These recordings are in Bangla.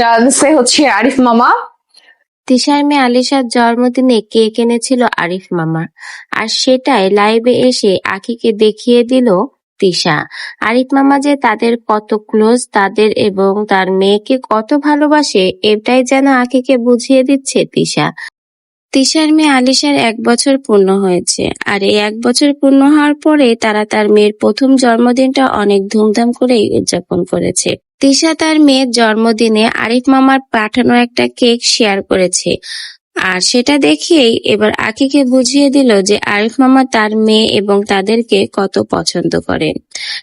দিচ্ছে হচ্ছে আরিফ মামা। তিশার মেয়ে আলিশার জন্মদিনে কেক এনেছিল আরিফ মামা। আর সেটাই লাইভে এসে আখিকে দেখিয়ে দিল তিশা। আরিফ মামা যে তাদের কত ক্লোজ তাদের এবং তার মেয়েকে কত ভালোবাসে, এটাই যেন আখিকে বুঝিয়ে দিচ্ছে তিশা। তিশার মেয়ে আলিশার এক বছর পূর্ণ হয়েছে। আর এই এক বছর পূর্ণ হওয়ার পরে তারা তার মেয়ের প্রথম জন্মদিনটা অনেক ধুমধাম করেই উদযাপন করেছে। তিশা তার মেয়ের জন্মদিনে আরিফ মামার পাঠানো একটা কেক শেয়ার করেছে। আর সেটা দেখিয়েই এবার আকিকে বুঝিয়ে দিল যে আরিফ মামা তার মেয়ে এবং তাদেরকে কত পছন্দ করেন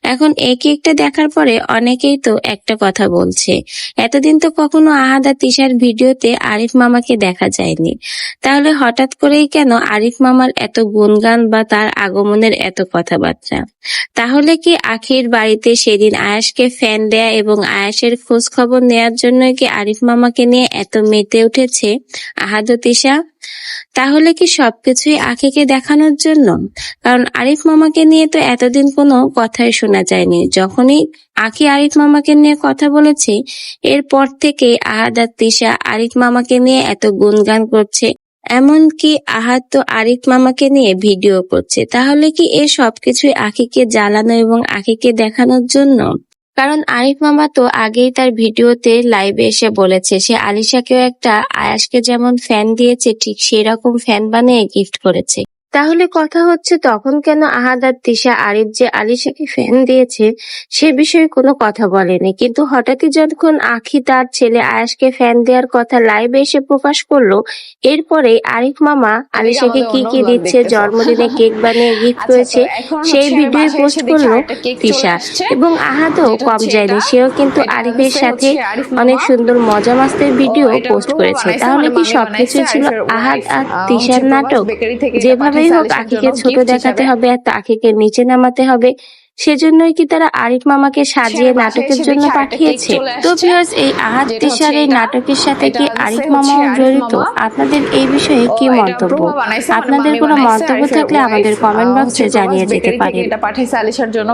এখন এই কেকটা দেখার পরে অনেকেই তো একটা কথা বলছে। এতদিন তো কখনো আহাদা তিশার ভিডিওতে আরিফ মামাকে দেখা যায়নি। তাহলে হঠাৎ করেই কেন আরিফ মামার এত গুণগান বা তার আগমনের এত কথাবার্তা? তাহলে কি আখির বাড়িতে সেদিন আয়াসকে ফ্যান দেয়া এবং আয়াসের খোঁজ খবর নেয়ার জন্য কি আরিফ মামাকে নিয়ে এত মেতে উঠেছে? আহাদ তিশা তাহলে কি সবকিছুই আখিকে দেখানোর জন্য? কারণ আরিফ মামাকে নিয়ে তো এতদিন কোনো কথাই শোনা যায়নি। যখনই আখি আরিফ মামাকে নিয়ে কথা বলেছে, এরপর থেকে আহাদ আর তিশা আরিফ মামাকে নিয়ে এত গুণগান করছে। এমনকি আহাদ তো আরিফ মামাকে নিয়ে ভিডিও করছে। তাহলে কি এ সবকিছুই আখিকে জ্বালানো এবং আখিকে দেখানোর জন্য? কারণ আরিফ মামা তো আগেই তার ভিডিওতে লাইভে এসে বলেছে, সে আলিশাকেও একটা আয়াসকে যেমন ফ্যান দিয়েছে, ঠিক সেই রকম ফ্যান বানিয়ে গিফট করেছে। তাহলে কথা হচ্ছে তখন কেন আহাদ আর তিশা আরিফ যে আলিশাকে ফ্যান দিয়েছে সে বিষয়ে কোনো কথা বলেনি। কিন্তু হঠাৎই যখন আখি তার ছেলে আয়াসকে ফ্যান দেওয়ার কথা লাইভে এসে প্রকাশ করল এরপরে আরিফ মামা আলিশাকে কি কি দিচ্ছে জন্মদিনে কেক বানিয়ে গিফট করেছে সেই ভিডিও পোস্ট করল তিশা। এবং আহাদও কম যায়নি সেও কিন্তু আরিফের সাথে অনেক সুন্দর মজা মাস্তের ভিডিও পোস্ট করেছে। তাহলে কি সবকিছু ছিল আহাদ আর তিশার নাটক? যেভাবেই হোক আখিকে ছোট দেখাতে হবে আর আখিকে নিচে নামাতে হবে। সেজন্যই কি তারা আরিফ মামাকে সাজিয়ে নাটকের জন্য পাঠিয়েছে? তো ভিউয়ার্স এই আহাত তিশার এই নাটকের সাথে কি আরিফ মামাও জড়িত? আপনাদের এই বিষয়ে কি মন্তব্য? আপনাদের কোনো মন্তব্য থাকলে আমাদের কমেন্ট বক্সে জানিয়ে দিতে পারেন। এটা পাঠাইছে আলিশার জন্য।